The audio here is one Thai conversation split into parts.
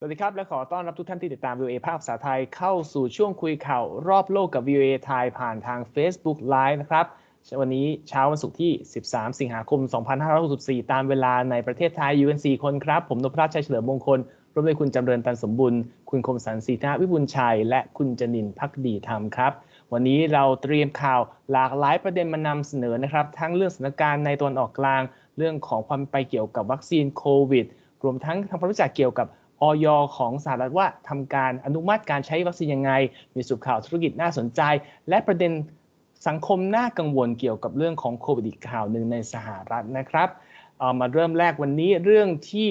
สวัสดีครับ และขอต้อนรับทุกท่านที่ติดตาม VOA ภาคภาษาไทยเข้าสู่ช่วงคุยข่าวรอบโลกกับ VOA ไทยผ่านทาง Facebook Live นะครับ วันนี้เช้าวันศุกร์ที่ 13 สิงหาคม 2564 ตามเวลาในประเทศไทยอยู่กัน4คนครับ ผมนพรัชชัยเฉลิมมงคล ร่วมด้วยคุณจำเริญตันสมบุญ คุณคมสันสีนาวิบุญชัย และคุณจนินพักดีธรรมครับ วันนี้เราเตรียมข่าวหลากหลายประเด็นมานำเสนอนะครับ ทั้งเรื่องสถานการณ์ในตะวันออกกลาง เรื่องของความไปเกี่ยวกับวัคซีนโควิด รวมทั้งทำความรู้จักเกี่ยวกับ ออยของสหรัฐว่าทำการอนุมัติการใช้วัคซีนยังไง มีสุขข่าวธุรกิจน่าสนใจ และประเด็นสังคมน่ากังวลเกี่ยวกับเรื่องของโควิดอีกข่าวหนึ่งในสหรัฐนะครับเอามาเริ่มแรกวันนี้เรื่องที่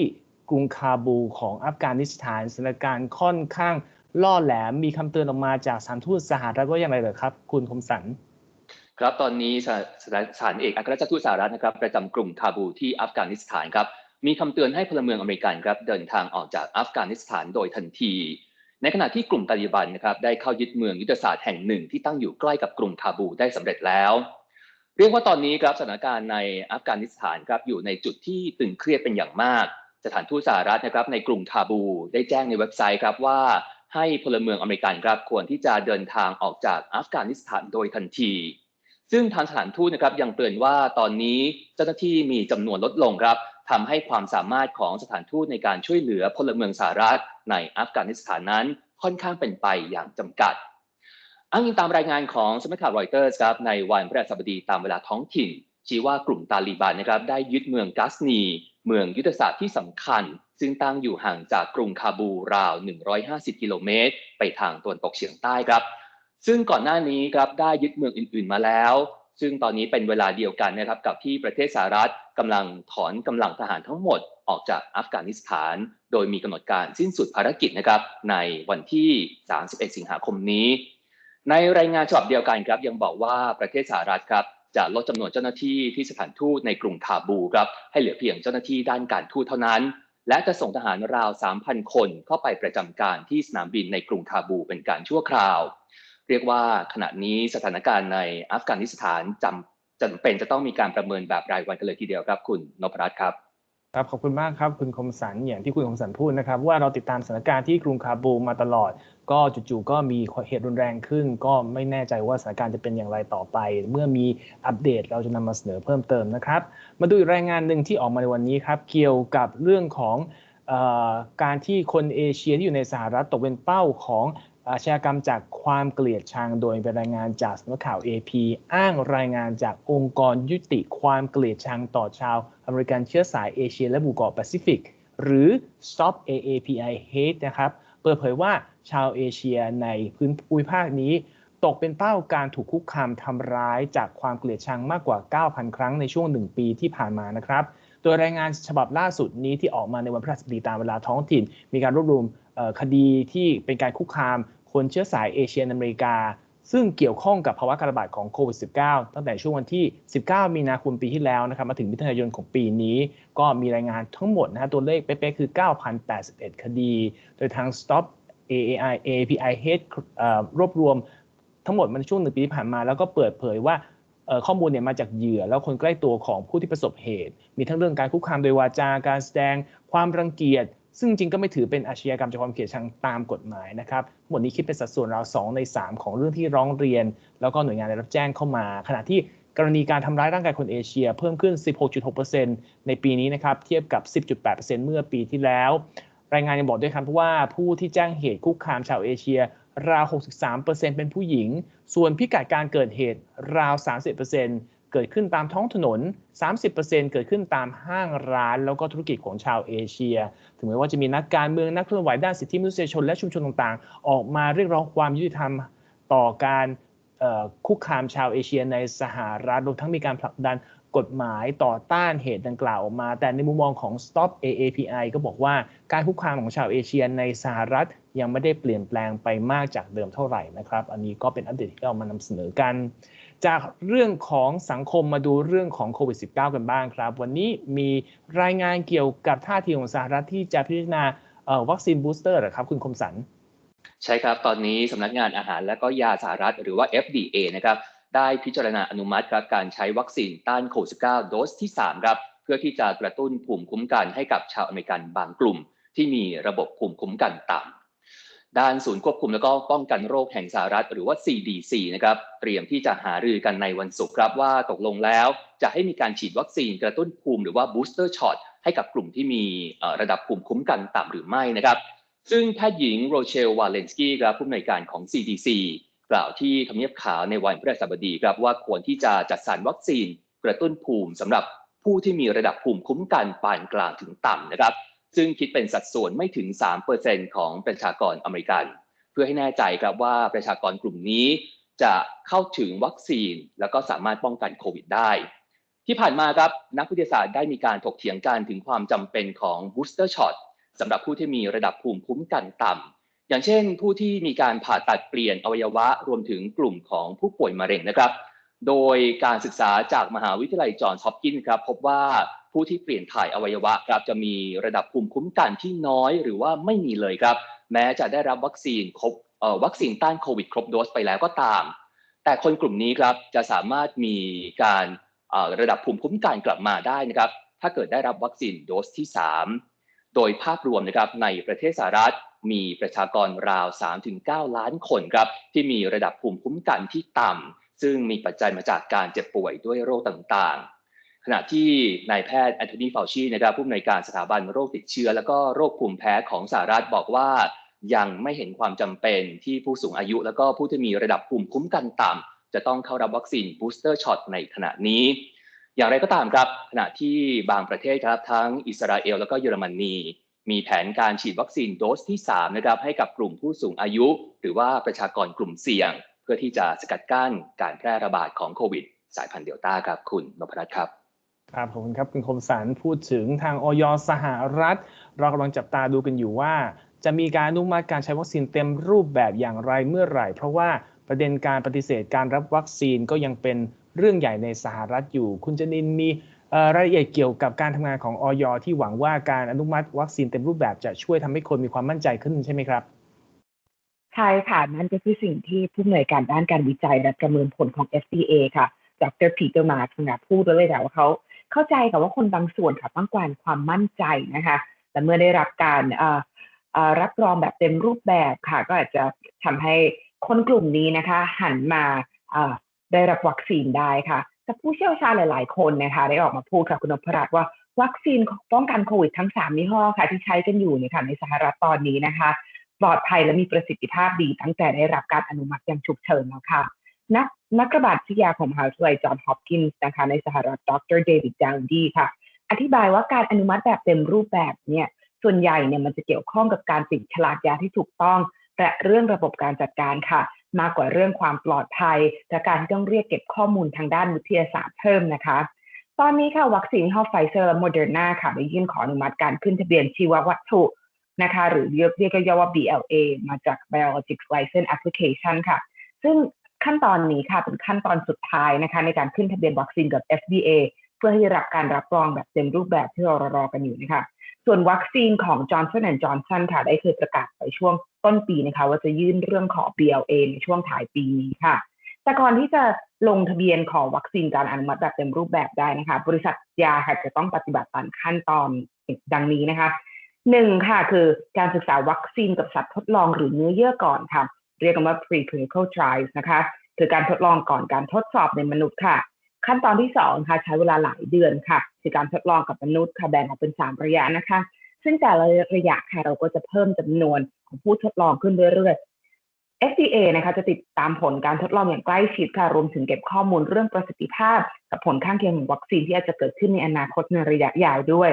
กรุงคาบูของอัฟกานิสถานสถานการณ์ค่อนข้างล่อแหลมมีคำเตือนออกมาจากสถานทูตสหรัฐว่าอย่างไรเหรอครับ คุณคมสันครับตอนนี้สถานเอกอัครราชทูตสหรัฐนะครับประจำกรุงคาบูที่อัฟกานิสถานครับ มีคำเตือนให้พลเมืองอเมริกันครับเดินทางออกจากอัฟกานิสถานโดยทันที ในขณะที่กลุ่มตาลิบันนะครับได้เข้ายึดเมืองยุทธศาสตร์แห่งหนึ่งที่ตั้งอยู่ใกล้กับกรุงคาบูได้สำเร็จแล้ว เรียกว่าตอนนี้ครับสถานการณ์ในอัฟกานิสถานครับอยู่ในจุดที่ตึงเครียดเป็นอย่างมาก สถานทูตสหรัฐนะครับในกรุงคาบูได้แจ้งในเว็บไซต์ครับว่าให้พลเมืองอเมริกันครับควรที่จะเดินทางออกจากอัฟกานิสถานโดยทันที ซึ่งทางสถานทูตนะครับยังเตือนว่าตอนนี้เจ้าหน้าที่มีจำนวนลดลงครับ ทำให้ความสามารถของสถานทูตในการช่วยเหลือพลเมืองสหรัฐในอัฟกานิสถานนั้นค่อนข้างเป็นไปอย่างจำกัดอ้างอิงตามรายงานของสมัคข่าวรอยเตอร์สครับในวันพฤหัสบดีตามเวลาท้องถิ่นชี้ว่ากลุ่มตาลีบันนะครับได้ยึดเมืองกัสนี เมืองยุทธศาสตร์ที่สำคัญ ซึ่งตั้งอยู่ห่างจากกรุงคาบูราว 150 กิโลเมตร ไปทางตะวันตกเฉียงใต้ครับ ซึ่งก่อนหน้านี้ครับได้ยึดเมืองอื่น ๆมาแล้ว ซึ่งตอนนี้เป็นเวลาเดียวกันนะครับกับที่ประเทศสหรัฐกำลังถอนกำลังทหารทั้งหมดออกจากอัฟกานิสถาน โดยมีกำหนดการสิ้นสุดภารกิจนะครับในวันที่ 31 สิงหาคมนี้ ในรายงานฉบับเดียวกันครับยังบอกว่าประเทศสหรัฐครับจะลดจำนวนเจ้าหน้าที่ที่สถานทูตในกรุงคาบูครับให้เหลือเพียงเจ้าหน้าที่ด้านการทูตเท่านั้น และจะส่งทหารราว 3,000 คนเข้าไปประจำการที่สนามบินในกรุงคาบูเป็นการชั่วคราว เรียกว่าขณะนี้สถานการณ์ในอัฟกานิสถานจำจำเป็นจะต้องมีการประเมินแบบรายวันกันเลยทีเดียวครับ คุณนพรัตน์ครับครับขอบคุณมากครับคุณคมสันอย่างที่คุณคมสันพูดนะครับ ว่าเราติดตามสถานการณ์ที่กรุงคาบูมาตลอด ก็จู่ๆก็มีเหตุรุนแรงขึ้น ก็ไม่แน่ใจว่าสถานการณ์จะเป็นอย่างไรต่อไป เมื่อมีอัปเดตเราจะนำมาเสนอเพิ่มเติมนะครับ มาดูรายงานหนึ่งที่ออกมาในวันนี้ครับ เกี่ยวกับเรื่องของการที่คนเอเชียที่อยู่ในสหรัฐตกเป็นเป้าของ อาชญากรรมจากความเกลียดชังโดยเป็นรายงานจากสำนักข่าว AP อ้างรายงานจากองค์กรยุติความเกลียดชังต่อชาวอเมริกันเชื้อสายเอเชียและหมู่เกาะแปซิฟิก หรือ Stop AAPI Hate นะครับเปิดเผยว่าชาวเอเชียในพื้นภูมิภาคนี้ ตกเป็นเป้าการถูกคุกคามทำร้ายจากความเกลียดชังมากกว่า 9,000 ครั้งในช่วง 1 ปีที่ผ่านมานะครับ โดยรายงานฉบับล่าสุดนี้ที่ออกมาในวันพฤหัสบดีตามเวลาท้องถิ่น มีการรวบรวมคดีที่เป็นการคุกคาม คนเชื้อสายเอเชียอเมริกา ซึ่งเกี่ยวข้องกับภาวะการระบาดของโควิด -19 ตั้งแต่ช่วงวันที่ 19 มีนาคมปีที่แล้วนะครับมาถึงมิถุนายนของปีนี้ ก็มีรายงานทั้งหมดนะฮะตัวเลขเป๊ะๆคือ 9,081 คดี โดยทาง Stop AAI API Head รวบรวมทั้งหมดมันช่วงหนึ่งปีที่ผ่านมา แล้วก็เปิดเผยว่าข้อมูลเนี่ยมาจากเหยื่อแล้วคนใกล้ตัวของผู้ที่ประสบเหตุ มีทั้งเรื่องการคุกคามโดยวาจาการแสดงความรังเกียจ ซึ่งจริงก็ไม่ถือเป็นอาชญากรรมจากความเกลียดชังตามกฎหมายนะครับหมดนี้คิดเป็นสัดส่วนราว 2 ใน 3 ของเรื่องที่ร้องเรียน แล้วก็หน่วยงานได้รับแจ้งเข้ามา ขณะที่กรณีการทำร้ายร่างกายคนเอเชีย เพิ่มขึ้น 16.6%ในปีนี้นะครับเทียบกับ 10.8%เมื่อปีที่แล้ว รายงานยังบอกด้วยครับว่าผู้ที่แจ้งเหตุคุกคามชาวเอเชีย ราว 63%เป็นผู้หญิง ส่วนพิกัดการเกิดเหตุราว 30% เกิดขึ้นตามท้องถนน 30%เกิดขึ้นตามห้างร้าน แล้วก็ธุรกิจของชาวเอเชีย ถึงแม้ว่าจะมีนักการเมืองนักเคลื่อนไหวด้านสิทธิมนุษยชนและชุมชนต่างๆ ออกมาเรียกร้องความยุติธรรมต่อการคุกคามชาวเอเชียในสหรัฐรวมทั้งมีการผลักดันกฎหมายต่อต้านเหตุดังกล่าวออกมา แต่ในมุมมองของ Stop AAPI ก็บอกว่าการคุกคามของชาวเอเชียในสหรัฐยังไม่ได้เปลี่ยนแปลงไปมากจากเดิมเท่าไหร่นะครับ อันนี้ก็เป็นอัปเดตที่เรามานำเสนอกัน จากเรื่องของสังคมมาดูเรื่องของโควิด -19 กันบ้างครับ วันนี้มีรายงานเกี่ยวกับท่าทีของสหรัฐที่จะพิจารณาวัคซีนบูสเตอร์หรอครับ คุณคมสัน ใช่ครับ ตอนนี้สำนักงานอาหารและก็ยาสหรัฐหรือว่า FDA นะครับได้พิจารณาอนุมัติครับการใช้วัคซีนต้านโควิด -19 โดสที่ 3 ครับ เพื่อที่จะกระตุ้นภูมิคุ้มกันให้กับชาวอเมริกันบางกลุ่ม ที่มีระบบภูมิคุ้มกันต่ำ ด้านศูนย์ควบคุมและก็ป้องกันโรคแห่งสหรัฐ หรือว่า CDC นะครับเตรียมที่จะหารือกันในวันศุกร์ครับว่าตกลงแล้ว จะให้มีการฉีดวัคซีนกระตุ้นภูมิหรือว่า booster shot ให้กับกลุ่มที่มีระดับภูมิคุ้มกันต่ำหรือไม่นะครับ ซึ่งแพทย์หญิงโรเชลวาเลนสกี้ครับผู้อำนวยการของ CDC กล่าวที่ทำเนียบขาวในวันพฤหัสบดีครับว่าควรที่จะจัดสรรวัคซีนกระตุ้นภูมิสำหรับผู้ที่มีระดับภูมิคุ้มกันปานกลางถึงต่ำนะครับ ซึ่งคิดเป็นสัดส่วนไม่ถึง 3%ของประชากรอเมริกัน เพื่อให้แน่ใจครับว่าประชากรกลุ่มนี้จะเข้าถึงวัคซีน แล้วก็สามารถป้องกันโควิดได้ ที่ผ่านมาครับนักวิทยาศาสตร์ได้มีการถกเถียงกันถึงความจำเป็นของ booster shot สำหรับผู้ที่มีระดับภูมิคุ้มกันต่ำอย่างเช่น ผู้ที่มีการผ่าตัดเปลี่ยนอวัยวะรวมถึงกลุ่มของผู้ป่วยมะเร็งนะครับ โดยการศึกษาจากมหาวิทยาลัยจอห์นส์ฮอปกินส์ครับพบว่าผู้ที่เปลี่ยนถ่ายอวัยวะครับจะมีระดับภูมิคุ้มกันที่น้อยหรือว่าไม่มีเลยครับ แม้จะได้รับวัคซีนครบวัคซีนต้านโควิด ครบโดสไปแล้วก็ตาม แต่คนกลุ่มนี้ครับจะสามารถมีการระดับภูมิคุ้มกันกลับมาได้นะครับถ้าเกิดได้รับวัคซีนโดสที่ 3 โดยภาพรวมนะครับในประเทศสหรัฐมีประชากรราว 3-9 ล้านคนครับที่มีระดับภูมิคุ้มกันที่ต่ำ ซึ่งมีปัจจัยมาจากการเจ็บป่วยด้วยโรคต่างๆ ขณะที่นายแพทย์แอนโทนีฟาวชีนะครับผู้อำนวยการสถาบันโรคติดเชื้อ และก็โรคภูมิแพ้ของสหรัฐบอกว่ายังไม่เห็นความจำเป็นที่ผู้สูงอายุ และก็ผู้ที่มีระดับภูมิคุ้มกันต่ำจะต้องเข้ารับวัคซีนบูสเตอร์ช็อตในขณะนี้ อย่างไรก็ตามครับ ขณะที่บางประเทศครับทั้งอิสราเอล และก็เยอรมนีมีแผนการฉีดวัคซีนโดสที่3นะครับให้กับกลุ่มผู้สูงอายุ หรือว่าประชากรกลุ่มเสี่ยง พื่อที่จะสกัดกั้นการแพร่ระบาดของโควิด สายพันธุ์เดลต้าครับคุณนพรัตน์ครับครับผมครับคุณคมสันพูดถึงทางออยสหรัฐ เรากำลังจับตาดูกันอยู่ว่า จะมีการอนุมัติการใช้วัคซีนเต็มรูปแบบอย่างไรเมื่อไหร่ เพราะว่าประเด็นการปฏิเสธการรับวัคซีนก็ยังเป็นเรื่องใหญ่ในสหรัฐอยู่ คุณจนินมีรายละเอียดเกี่ยวกับการทำงานของออยที่หวังว่าการอนุมัติวัคซีนเต็มรูปแบบจะช่วยทำให้คนมีความมั่นใจขึ้นใช่ไหมครับ ใช่ค่ะ นั่นก็คือสิ่งที่ผู้อำนวยการด้านการวิจัยและประเมินผลของ FDA ค่ะดรพีเตอร์มาร์ค่ะพูดเลยแต่ว่าเขาเข้าใจกับว่าคนบางส่วนค่ะต้องการความมั่นใจนะคะ แต่เมื่อได้รับการรับรองแบบเต็มรูปแบบค่ะ ก็อาจจะทำให้คนกลุ่มนี้นะคะ หันมาได้รับวัคซีนได้ค่ะแต่ผู้เชี่ยวชาญหลาย ๆ คนนะคะได้ออกมาพูดค่ะคุณนพรัตน์ว่าวัคซีนป้องกันโควิดทั้ง 3 ยี่ห้อค่ะ ที่ใช้กันอยู่เนี่ยค่ะในสหรัฐตอนนี้นะคะ ปลอดภัยและมีประสิทธิภาพดีตั้งแต่ได้รับการอนุมัติอย่างฉุกเฉินแล้วค่ะ นักนักระบาดวิทยาของมหาวิทยาลัยจอห์นฮอปกินส์นะคะในสหรัฐดรเดวิดดาวดีค่ะ อธิบายว่าการอนุมัติแบบเต็มรูปแบบเนี่ยส่วนใหญ่เนี่ยมันจะเกี่ยวข้องกับการติดฉลากยาที่ถูกต้องและเรื่องระบบการจัดการค่ะ มากกว่าเรื่องความปลอดภัยและการที่ต้องเรียกเก็บข้อมูลทางด้านวิทยาศาสตร์เพิ่มนะคะ ตอนนี้ค่ะวัคซีนฮอไฟเซอร์และโมเดอร์นาค่ะได้ยื่นขออนุมัติการขึ้นทะเบียนชีววัตถุ นะคะหรือเรียกเรียกย่อว่า BLA มาจาก Biologics License Application ค่ะ ซึ่งขั้นตอนนี้ค่ะเป็นขั้นตอนสุดท้ายนะคะในการขึ้นทะเบียนวัคซีนกับ FDA เพื่อให้รับการรับรองแบบเต็มรูปแบบที่เรารอกันอยู่นะคะส่วนวัคซีนของ Johnson Johnson ค่ะได้เคยประกาศไปช่วงต้นปีนะคะว่าจะยื่นเรื่องขอ BLA ในช่วงถ่ายปีนี้ค่ะ แต่ก่อนที่จะลงทะเบียนขอวัคซีนการอนุมัติแบบเต็มรูปแบบได้นะคะ บริษัทยาค่ะจะต้องปฏิบัติตามขั้นตอนดังนี้นะคะ หนึ่งค่ะคือการศึกษาวัคซีนกับสัตว์ทดลองหรือเนื้อเยื่อก่อนค่ะ เรียกกันว่า preclinical trials นะคะ คือการทดลองก่อนการทดสอบในมนุษย์ค่ะ ขั้นตอนที่สองค่ะใช้เวลาหลายเดือนค่ะคือการทดลองกับมนุษย์ค่ะแบ่งออกเป็นสามระยะนะคะ ซึ่งแต่ละระยะค่ะเราก็จะเพิ่มจำนวนของผู้ทดลองขึ้นเรื่อยๆ FDA นะคะจะติดตามผลการทดลองอย่างใกล้ชิดค่ะรวมถึงเก็บข้อมูลเรื่องประสิทธิภาพ กับผลข้างเคียงของวัคซีนที่อาจจะเกิดขึ้นในอนาคตในระยะยาวด้วย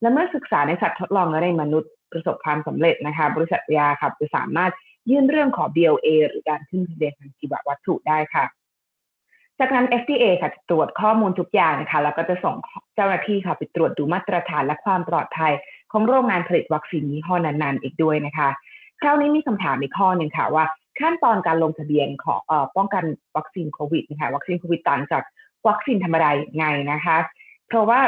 และเมื่อศึกษาในสัตว์ทดลองและในมนุษย์ประสบความสำเร็จนะคะ บริษัทยาครับจะสามารถยื่นเรื่องขอ BLA หรือการขึ้นทะเบียนทางชีววัตถุได้ค่ะ จากนั้น FDA ค่ะจะตรวจข้อมูลทุกอย่างนะคะ แล้วก็จะส่งเจ้าหน้าที่ค่ะไปตรวจดูมาตรฐานและความปลอดภัย ของโรงงานผลิตวัคซีนยี่ห้อนั้นๆ อีกด้วยนะคะ คราวนี้มีคำถามอีกข้อหนึ่งค่ะว่าขั้นตอนการลงทะเบียนของอป้องกันวัคซีนโควิดนะคะวัคซีนโควิดต่างจากวัคซีนธรรมดาไงนะคะ เพราะว่า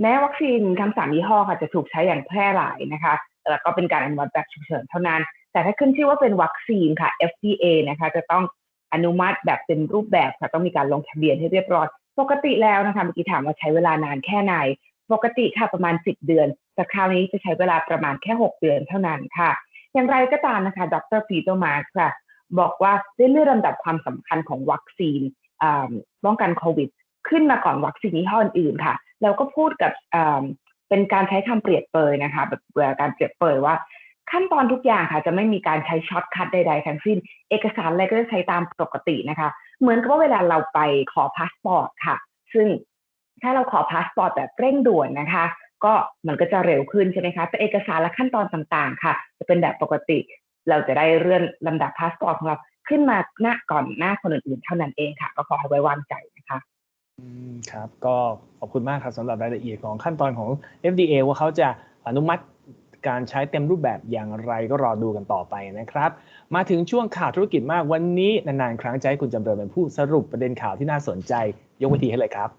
แม้วัคซีนทั้งสามยี่ห้อค่ะจะถูกใช้อย่างแพร่หลายนะคะแล้วก็เป็นการอนุมัติแบบฉุกเฉินเท่านั้น แต่ถ้าขึ้นชื่อว่าเป็นวัคซีนค่ะ FDA นะคะจะต้องอนุมัติแบบเป็นรูปแบบค่ะต้องมีการลงทะเบียนให้เรียบร้อยปกติแล้วนะคะเมื่อกี้ถามว่าใช้เวลานานแค่ไหน ปกติค่ะประมาณ 10 เดือน แต่คราวนี้จะใช้เวลาประมาณแค่ 6 เดือนเท่านั้นค่ะ อย่างไรก็ตามนะคะ ดรปีเตมาร์ค่ะ บอกว่าได้เลื่อนลำดับความสำคัญของวัคซีนป้องกันโควิด ขึ้นมาก่อนวัคซีนยี่ห้ออื่นค่ะ แล้วก็พูดกับเป็นการใช้คำเปรียบเปยนะคะแบบการเปรียบเปยว่า ขั้นตอนทุกอย่างค่ะ จะไม่มีการใช้ช็อตคัทใดๆทั้งสิ้น เอกสารอะไรก็จะใช้ตามปกตินะคะ เหมือนกับว่าเวลาเราไปขอพาสปอร์ตค่ะ ซึ่งถ้าเราขอพาสปอร์ตแบบเร่งด่วนนะคะ ก็มันก็จะเร็วขึ้นใช่ไหมคะแต่เอกสารและขั้นตอนต่างๆ ค่ะ จะเป็นแบบปกติ เราจะได้เลื่อนลำดับพาสปอร์ตของเราขึ้นมาหน้าก่อนหน้าคนอื่นๆ เท่านั้นเองค่ะ ก็ขอให้ไว้วางใจนะคะ ครับ ก็ขอบคุณมากครับสำหรับรายละเอียดของขั้นตอนของ FDA ว่าเขาจะอนุมัติการใช้เต็มรูปแบบอย่างไรก็รอดูกันต่อไปนะครับ มาถึงช่วงข่าวธุรกิจมากวันนี้นานๆ ครั้งจะให้คุณจำเริญเป็นผู้สรุปประเด็นข่าวที่น่าสนใจ ยกวิธีให้เลยครับ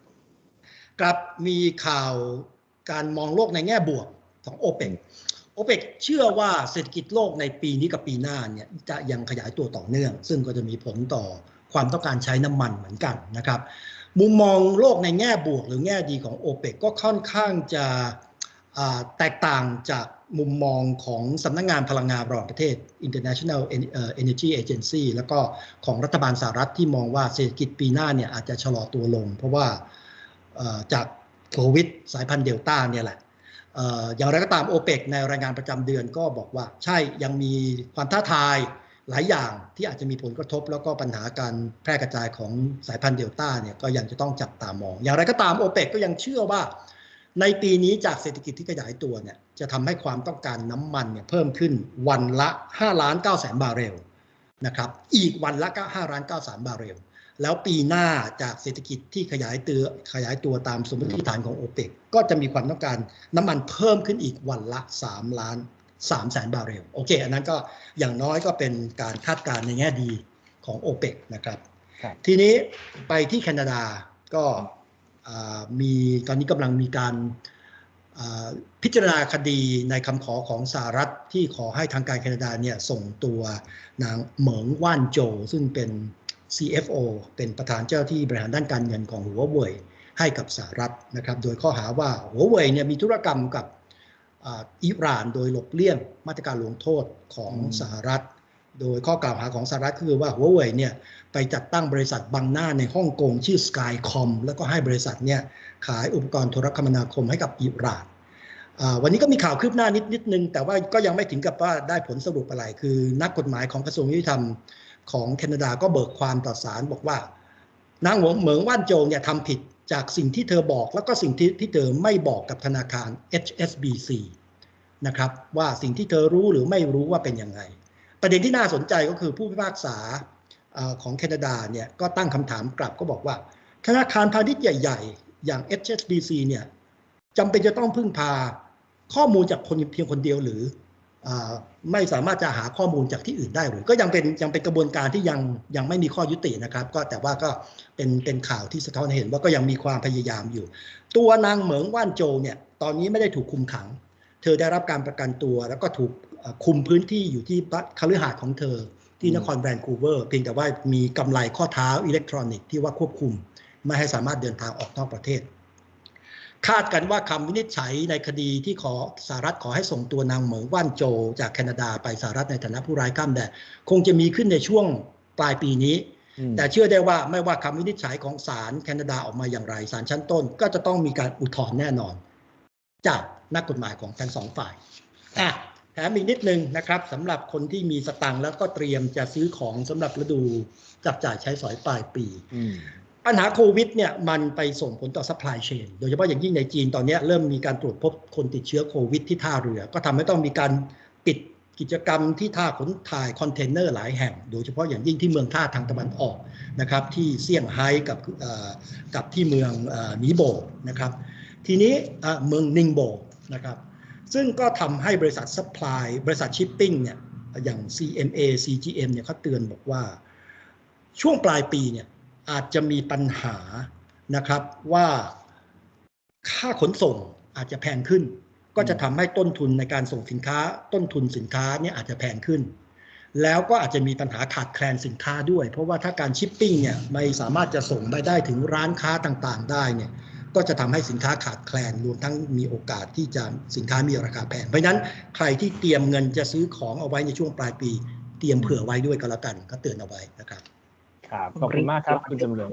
ครับมีข่าวการมองโลกในแง่บวกของโอเปกโอเปกเชื่อว่าเศรษฐกิจโลกในปีนี้กับปีหน้าเนี่ยจะยังขยายตัวต่อเนื่อง ซึ่งก็จะมีผลต่อความต้องการใช้น้ำมันเหมือนกันนะครับ มุมมองโลกในแง่บวกหรือแง่ดีของโอเปกก็ค่อนข้างจะแตกต่างจากมุมมองของสำนักงงานพลังงานระหว่างประเทศ International Energy Agency แล้วก็ของรัฐบาลสหรัฐที่มองว่าเศรษฐกิจปีหน้าเนี่ยอาจจะชะลอตัวลง เพราะว่าจากโควิดสายพันธุ์เดลต้าเนี่ยแหละอย่างไรก็ตามโอเปกในรายงานประจำเดือนก็บอกว่าใช่ยังมีความท้าทาย หลายอย่างที่อาจจะมีผลกระทบ แล้วก็ปัญหาการแพร่กระจายของสายพันธุ์เดลต้าเนี่ยก็ยังจะต้องจับตามอง อย่างไรก็ตามโอเปกก็ยังเชื่อว่า ในปีนี้จากเศรษฐกิจที่ขยายตัวเนี่ยจะทำให้ความต้องการน้ำมันเนี่ยเพิ่มขึ้นวันละ5ล้าน9แสนบาร์เรลนะครับอีกวันละ5ล้าน9แสนบาร์เรลแล้วปีหน้าจากเศรษฐกิจที่ขยายตัวขยายตัวตามสมมติฐานของโอเปกก็จะมีความต้องการน้ำมันเพิ่มขึ้นอีกวันละ 3 ล้าน 3แสนบาร์เรลโอเค อันนั้นก็อย่างน้อยก็เป็นการคาดการณ์ในแง่ดีของโอเปกนะครับ ทีนี้ไปที่แคนาดาก็มีตอนนี้กำลังมีการพิจารณาคดีในคำขอของสหรัฐที่ขอให้ทางการแคนาดาเนี่ยส่งตัวนางเหมิงว่านโจ ซึ่งเป็น CFO เป็นประธานเจ้าที่บริหารด้านการเงินของหัวเว่ยให้กับสหรัฐนะครับ โดยข้อหาว่าหัวเว่ยเนี่ยมีธุรกรรมกับ อิหร่านโดยหลบเลี่ยงมาตรการลงโทษของสหรัฐ โดยข้อกล่าวหาของสหรัฐคือว่าหัวเว่ยเนี่ยไปจัดตั้งบริษัทบังหน้าในฮ่องกงชื่อ Skycom แล้วก็ให้บริษัทเนี่ยขายอุปกรณ์โทรคมนาคมให้กับอิหร่านวันนี้ก็มีข่าวคืบหน้านิดนิดนึง แต่ว่าก็ยังไม่ถึงกับว่าได้ผลสรุปอะไร คือนักกฎหมายของกระทรวงยุติธรรมของแคนาดาก็เบิกความต่อศาลบอกว่านางหวงเหมิงว่านโจงเนี่ยทำผิด จากสิ่งที่เธอบอกแล้วก็สิ่งที่ที่เธอไม่บอกกับธนาคาร HSBC นะครับว่าสิ่งที่เธอรู้หรือไม่รู้ว่าเป็นยังไง ประเด็นที่น่าสนใจก็คือผู้พิพากษาของแคนาดาเนี่ยก็ตั้งคำถามกลับก็บอกว่า ธนาคารพาณิชย์ใหญ่ ๆ อย่าง HSBC เนี่ยจำเป็นจะต้องพึ่งพาข้อมูลจากคนเพียงคนเดียวหรือ ไม่สามารถจะหาข้อมูลจากที่อื่นได้หรือก็ยังเป็นยังเป็นกระบวนการที่ยังยังไม่มีข้อยุตินะครับ ก็แต่ว่าก็เป็นเป็นข่าวที่สะท้อนเห็นว่าก็ยังมีความพยายามอยู่ ตัวนางเหมิงว่านโจเนี่ยตอนนี้ไม่ได้ถูกคุมขัง เธอได้รับการประกันตัว แล้วก็ถูกคุมพื้นที่อยู่ที่คฤหาสน์ของเธอ ที่นครแวนคูเวอร์เพียงแต่ว่ามีกำไลข้อเท้าอิเล็กทรอนิกส์ที่ว่าควบคุม ไม่ให้สามารถเดินทางออกนอกประเทศ คาดกันว่าคำวินิจฉัยในคดีที่ขอสหรัฐขอให้ส่งตัวนางเหมิงว่านโจ จากแคนาดาไปสหรัฐในฐานะผู้ร้ายข้ามแดนคงจะมีขึ้นในช่วงปลายปีนี้ แต่เชื่อได้ว่าไม่ว่าคำวินิจฉัยของศาลแคนาดาออกมาอย่างไรศาลชั้นต้น ก็จะต้องมีการอุทธรณ์แน่นอน จากนักกฎหมายของทั้งสองฝ่ายอะแถมอีกนิดนึงนะครับสำหรับคนที่มีสตังค์แล้วก็เตรียมจะซื้อของสำหรับฤดูจับจ่ายใช้สอยปลายปี ปัญหาโควิดเนี่ยมันไปส่งผลต่อซัพพลายเชนโดยเฉพาะอย่างยิ่งในจีนตอนนี้เริ่มมีการตรวจพบคนติดเชื้อโควิดที่ท่าเรือ ก็ทำให้ต้องมีการปิดกิจกรรมที่ท่าขนถ่ายคอนเทนเนอร์หลายแห่ง โดยเฉพาะอย่างยิ่งที่เมืองท่าทางตะวันออกนะครับที่เซี่ยงไฮ้กับกับที่เมืองนีโบนะครับทีนี้เมืองนิงโบนะครับซึ่งก็ทำให้บริษัทซัพพลายบริษัทชิปปิ้งเนี่ยอย่าง CMA CGM เนี่ยเขาเตือนบอกว่าช่วงปลายปีเนี่ย อาจจะมีปัญหานะครับว่าค่าขนส่งอาจจะแพงขึ้น ก็จะทำให้ต้นทุนในการส่งสินค้า ต้นทุนสินค้าเนี่ยอาจจะแพงขึ้น แล้วก็อาจจะมีปัญหาขาดแคลนสินค้าด้วย เพราะว่าถ้าการชิปปิ้งเนี่ยไม่สามารถจะส่งไปได้ถึงร้านค้าต่างๆ ได้เนี่ยก็จะทำให้สินค้าขาดแคลนรวมทั้งมีโอกาสที่จะสินค้ามีราคาแพงเพราะฉะนั้นใครที่เตรียมเงินจะซื้อของเอาไว้ในช่วงปลายปี เตรียมเผื่อไว้ด้วยก็แล้วกัน ก็เตือนเอาไว้นะครับ ครับขอบคุณมากครับคุณจำเริญ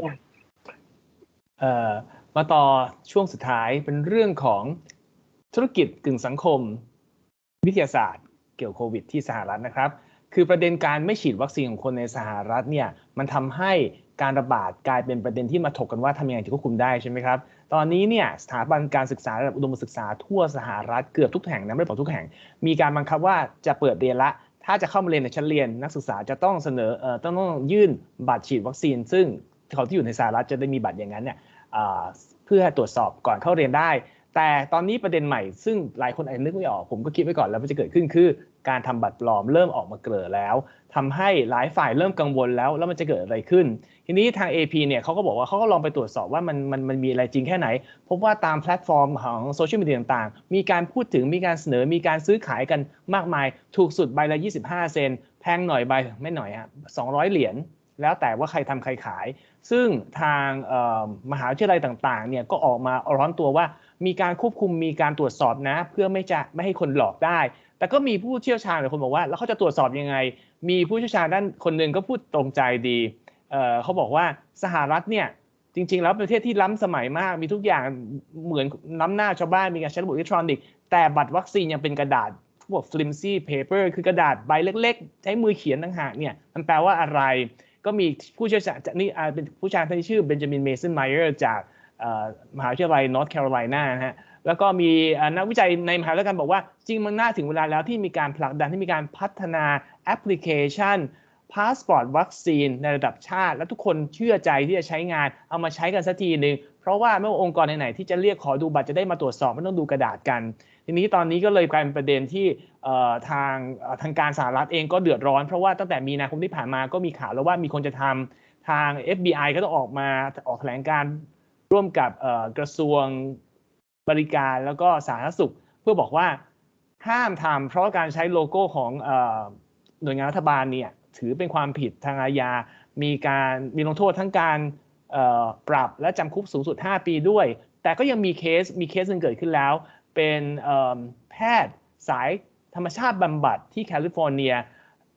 เอ่อมาต่อช่วงสุดท้ายเป็นเรื่องของธุรกิจกึ่งสังคม วิทยาศาสตร์ เกี่ยวโควิด ที่สหรัฐนะครับ คือประเด็นการไม่ฉีดวัคซีนของคนในสหรัฐเนี่ยมันทำให้การระบาดกลายเป็นประเด็นที่มาถกกันว่าทำยังไงจะควบคุมได้ใช่ไหมครับ ตอนนี้เนี่ยสถาบันการศึกษาระดับอุดมศึกษาทั่วสหรัฐเกือบทุกแห่งนะไม่ได้บอกทุกแห่ง มีการบังคับว่าจะเปิดเรียนละ ถ้าจะเข้ามาเรียนในชั้นเรียนนักศึกษาจะต้องเสนอเอ่อต้องต้องยื่นบัตรฉีดวัคซีน ซึ่งเขาที่อยู่ในสหรัฐจะได้มีบัตรอย่างนั้นเนี่ยเพื่อตรวจสอบก่อนเข้าเรียนได้ แต่ตอนนี้ประเด็นใหม่ ซึ่งหลายคนอาจจะนึกไม่ออก ผมก็คิดไว้ก่อนแล้วมันจะเกิดขึ้นคือ การทำบัตรปลอมเริ่มออกมาเกลือแล้วทำให้หลายฝ่ายเริ่มกังวลแล้วแล้วมันจะเกิดอะไรขึ้น ทีนี้ทาง AP เนี่ยเขาก็บอกว่าเขาก็ลองไปตรวจสอบว่ามันมันมันมีอะไรจริงแค่ไหน พบว่าตามแพลตฟอร์มของโซเชียลมีเดียต่างๆ มีการพูดถึงมีการเสนอมีการซื้อขายกันมากมาย ถูกสุดใบละ 25 เซน แพงหน่อยใบไม่หน่อยฮะ200 เหรียญแล้วแต่ว่าใครทำใครขาย ซึ่งทางมหาวิทยาลัยต่างๆ เนี่ยก็ออกมาร้อนตัวว่า มีการควบคุมมีการตรวจสอบนะ เพื่อไม่จะไม่ให้คนหลอกได้ แต่ก็มีผู้เชี่ยวชาญหลายคนบอกว่า แล้วเขาจะตรวจสอบยังไง มีผู้เชี่ยวชาญด้านคนหนึ่งก็พูดตรงใจดี เขาบอกว่าสหรัฐเนี่ยจริง ๆ แล้วเป็นประเทศที่ล้ำสมัยมากมีทุกอย่างเหมือนล้ำหน้าชาวบ้านมีการใช้ระบบอิเล็กทรอนิกส์แต่บัตรวัคซีนยังเป็นกระดาษพวก flimsy paper คือกระดาษใบเล็ก ๆ ใช้มือเขียนต่างหากเนี่ยมันแปลว่าอะไร ก็มีผู้เชี่ยวชาญนี่เป็นผู้เชี่ยวชาญที่ชื่อเบนจามินเมสันไมเออร์จากมหาวิทยาลัยนอร์ทแคโรไลนานะฮะแล้วก็มีนักวิจัยในมหาวิทยาลัยกันบอกว่า จริงมันน่าถึงเวลาแล้วที่มีการผลักดันให้มีการพัฒนาแอปพลิเคชัน พาสปอร์ตวัคซีนในระดับชาติ และทุกคนเชื่อใจที่จะใช้งานเอามาใช้กันสักทีหนึ่งเพราะว่าไม่ว่าองค์กรไหนๆที่จะเรียกขอดูบัตรจะได้มาตรวจสอบไม่ต้องดูกระดาษกัน ทีนี้ตอนนี้ก็เลยกลายเป็นประเด็นที่ทางทางการสหรัฐเองก็เดือดร้อน เพราะว่าตั้งแต่มีนาคมที่ผ่านมาก็มีข่าวแล้วว่ามีคนจะทำทาง FBI ก็ต้องออกมาออกแถลงการร่วมกับกระทรวงบริการแล้วก็สาธารณสุข เพื่อบอกว่าห้ามทำเพราะการใช้โลโก้ของอหน่วยงานรัฐบาลเนี่ย ถือเป็นความผิดทางอาญา มีการมีลงโทษทั้งการปรับและจำคุกสูงสุด 5 ปีด้วย แต่ก็ยังมีเคสมีเคสหนึงเกิดขึ้นแล้ว เป็นแพทย์สายธรรมชาติบำบัดที่แคลิฟอร์เนีย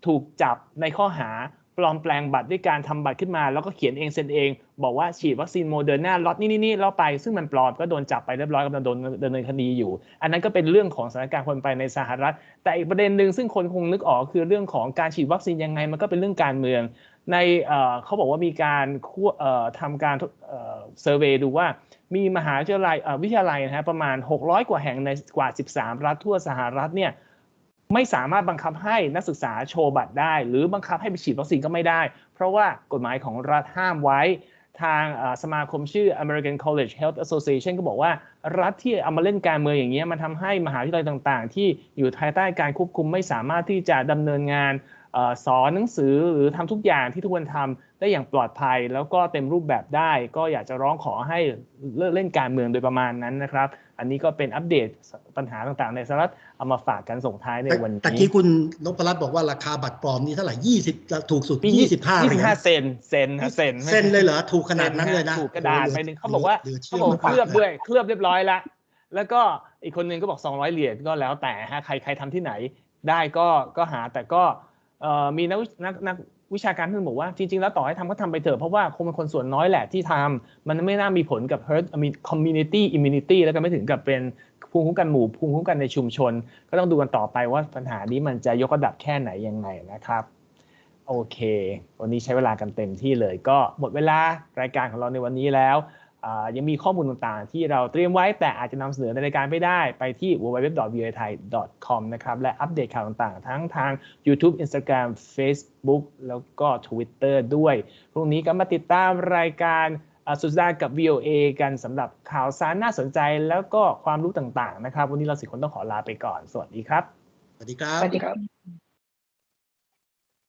ถูกจับในข้อหา ปลอมแปลงบัตรด้วยการทำบัตรขึ้นมา แล้วก็เขียนเองเซ็นเอง บอกว่าฉีดวัคซีนโมเดอร์นาล็อตนี่นี่นี่แล้วไป ซึ่งมันปลอมก็โดนจับไปเรียบร้อยกำลังโดนดำเนินคดีอยู่ อันนั้นก็เป็นเรื่องของสถานการณ์คนไปในสหรัฐ แต่อีกประเด็นหนึ่งซึ่งคนคงนึกออกคือเรื่องของการฉีดวัคซีนยังไงมันก็เป็นเรื่องการเมือง ในเขาบอกว่ามีการคั่วเอ่อทำการเซอร์เวยดูว่ามีมหาวิทยาลัยวิทยาลัยนะฮะประมาณ 600 กว่าแห่งในกว่า 13 รัฐทั่วสหรัฐเนี่ย ไม่สามารถบังคับให้นักศึกษาโชว์บัตรได้ หรือบังคับให้ไปฉีดวัคซีนก็ไม่ได้ เพราะว่ากฎหมายของรัฐห้ามไว้ทางสมาคมชื่อ American College Health Association ก็บอกว่ารัฐที่เอามาเล่นการเมืองอย่างเงี้ยมันทำให้มหาวิทยาลัยต่างๆ ที่อยู่ภายใต้การควบคุมไม่สามารถที่จะดำเนินงาน สอนหนังสือหรือทำทุกอย่างที่ทุกคนทำได้อย่างปลอดภัย แล้วก็เต็มรูปแบบได้ ก็อยากจะร้องขอให้เลิกเล่นการเมืองโดยประมาณนั้นนะครับ อันนี้ก็เป็นอัปเดตปัญหาต่างๆ ในสหรัฐเอามาฝากกันส่งท้ายในวันนี้ตะกี้คุณนพรัตน์บอกว่าราคาบัตรปลอมนี่เท่าไหร่ยี่สิบถูกสุดปียี่สิบห้ายี่สิบห้าเซนเซนฮะเซนเส้นเลยเหรอถูกขนาดนั้นเลยนะถูกกระดาษไปหนึ่งเขาบอกว่าหลืเขาเชื่บอกมากเคลือบด้วยเคลือบเรียบร้อยแล้วแล้วก็อีกคนหนึงก็บอก 200 เหรียญก็แล้วแต่ฮะใครใครทำที่ไหนได้ก็ก็หาแต่ก็เอ่อ มีนักวินักนักวิชาการท่านบอกว่าจริงๆ แล้วต่อให้ทำก็ทำไปเถอะ เพราะว่าคงเป็นคนส่วนน้อยแหละที่ทำมันไม่น่ามีผลกับ herd community immunity แล้วก็ไม่ถึงกับเป็นภูมิคุ้มกันหมู่ภูมิคุ้มกันในชุมชน ก็ต้องดูกันต่อไปว่าปัญหานี้มันจะยกระดับแค่ไหนยังไงนะครับ โอเค วันนี้ใช้เวลากันเต็มที่เลย ก็หมดเวลารายการของเราในวันนี้แล้ว ยังมีข้อมูลต่างๆ ที่เราเตรียมไว้แต่อาจจะนำเสนอในรายการไม่ได้ ไปที่ www.voathai.com นะครับและอัปเดตข่าวต่างๆ ทั้งทาง YouTube Instagram Facebook แล้วก็ Twitter ด้วย พรุ่งนี้ก็มาติดตามรายการอ่าสุดสัปดาห์กับ VOA กันสำหรับข่าวสารน่าสนใจแล้วก็ความรู้ต่างๆ นะครับ วันนี้เราสิคนต้องขอลาไปก่อน สวัสดีครับ สวัสดีครับ สวัสดีครับ